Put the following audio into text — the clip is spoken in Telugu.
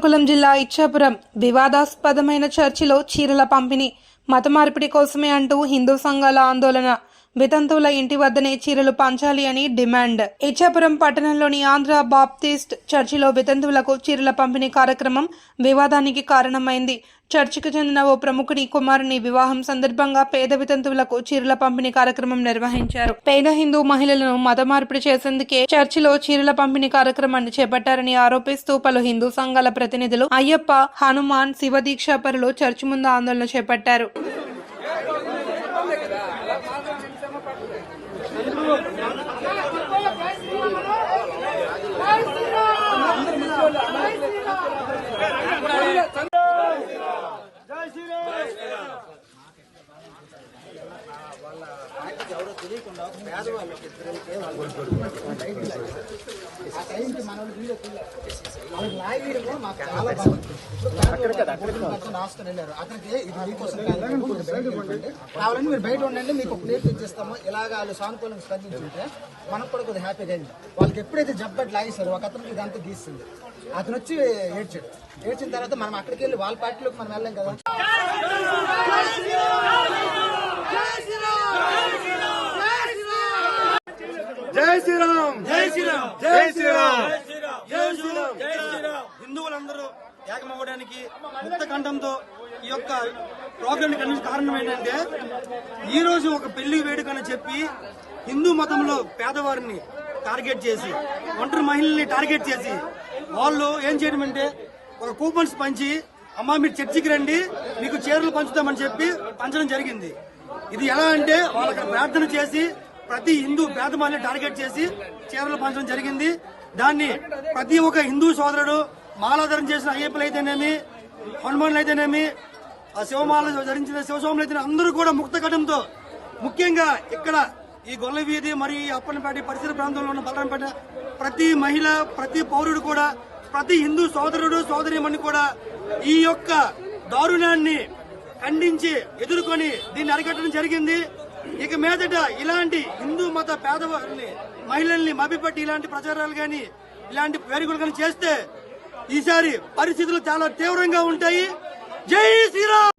శ్రీకాకుళం జిల్లా ఇచ్చాపురం వివాదాస్పదమైన చర్చిలో చీరల పంపిణీ మత మార్పిడి కోసమే అంటూ హిందూ సంఘాల ఆందోళన. వితంతువుల ఇంటి వద్దనే చీరలు పంచాలి అని డిమాండ్. ఇచ్చాపురం పట్టణంలోని ఆంధ్ర బాప్టిస్ట్ చర్చిలో వితంతువులకు చీరల పంపిణీ కార్యక్రమం వివాదానికి కారణమైంది. చర్చికి చెందిన ఓ ప్రముఖుని కుమారుని వివాహం సందర్భంగా పేద వితంతువులకు చీరల పంపిణీ కార్యక్రమం నిర్వహించారు. పేద హిందూ మహిళలను మత మార్పిడి చేసేందుకే చర్చిలో చీరల పంపిణీ కార్యక్రమాన్ని చేపట్టారని ఆరోపిస్తూ పలు హిందూ సంఘాల ప్రతినిధులు అయ్యప్ప హనుమాన్ శివదీక్ష పరులు చర్చి ముందు ఆందోళన చేపట్టారు. వాళ్ళకి లాగేయడము మాకు చాలా బాగుంది. ఇప్పుడు పేదవాళ్ళు మొత్తం రాసుకొని వెళ్ళారు. ఇది మీకోసం. కావాలని మీరు బయట ఉండండి మీకు ఒక ప్లేట్ తెచ్చిస్తాము ఇలాగ వాళ్ళు సానుకూలంగా స్పందించుంటే మనకు కూడా కొద్దిగా హ్యాపీగా అయింది. వాళ్ళకి ఎప్పుడైతే జబ్బట్ లాగేశారో ఒక అతనికి ఇదంతా గీస్తుంది అతను వచ్చి ఏడ్చాడు. ఏడ్చిన తర్వాత మనం అక్కడికి వెళ్ళి వాళ్ళ పార్టీలోకి మనం వెళ్ళాం కదా. జై శ్రీరామ్. జై శ్రీరామ్. జై శ్రీరామ్. జై శ్రీరామ్. జై శ్రీరామ్. హిందువులందరూ ఏకమవ్వడానికి ముక్త కంఠంతో ఈ యొక్క ప్రోగ్రామ్ కారణం ఏంటంటే ఈ రోజు ఒక పెళ్ళి వేడుకని చెప్పి హిందూ మతంలో పేదవారిని టార్గెట్ చేసి ఒంటరి మహిళల్ని టార్గెట్ చేసి వాళ్ళు ఏం చేయడం అంటే ఒక కూపన్స్ పంచి అమ్మా మీరు చర్చికి రండి మీకు చీరలు పంచుతామని చెప్పి పంచడం జరిగింది. ఇది ఎలా అంటే వాళ్ళు అక్కడ ప్రార్థన చేసి ప్రతి హిందూ పేదమాన్ని టార్గెట్ చేసి చీరలు పంచడం జరిగింది. దాన్ని ప్రతి ఒక్క హిందూ సోదరుడు మాలాధారం చేసిన అయ్యప్పలు అయితేనేమి హనుమానులు అయితేనేమి ఆ శివమాల ధరించిన శివస్వాములు అయితే అందరూ కూడా ముక్తకటంతో ముఖ్యంగా ఇక్కడ ఈ గొల్ల వీధి మరియు ఈ అప్పన్నపేట పరిసర ప్రాంతంలో ఉన్న బలరాంపేట ప్రతి మహిళ ప్రతి పౌరుడు కూడా ప్రతి హిందూ సోదరుడు సోదరిమణి కూడా ఈ యొక్క దారుణాన్ని ఖండించి ఎదుర్కొని దీన్ని అరికట్టడం జరిగింది. ఇక మీదట ఇలాంటి హిందూ మత పేదవారిని మహిళల్ని మభ్యపెట్టి ఇలాంటి ప్రచారాలు గాని ఇలాంటి వేడుకలు కానీ చేస్తే ఈసారి పరిస్థితులు చాలా తీవ్రంగా ఉంటాయి. జై శ్రీరామ్!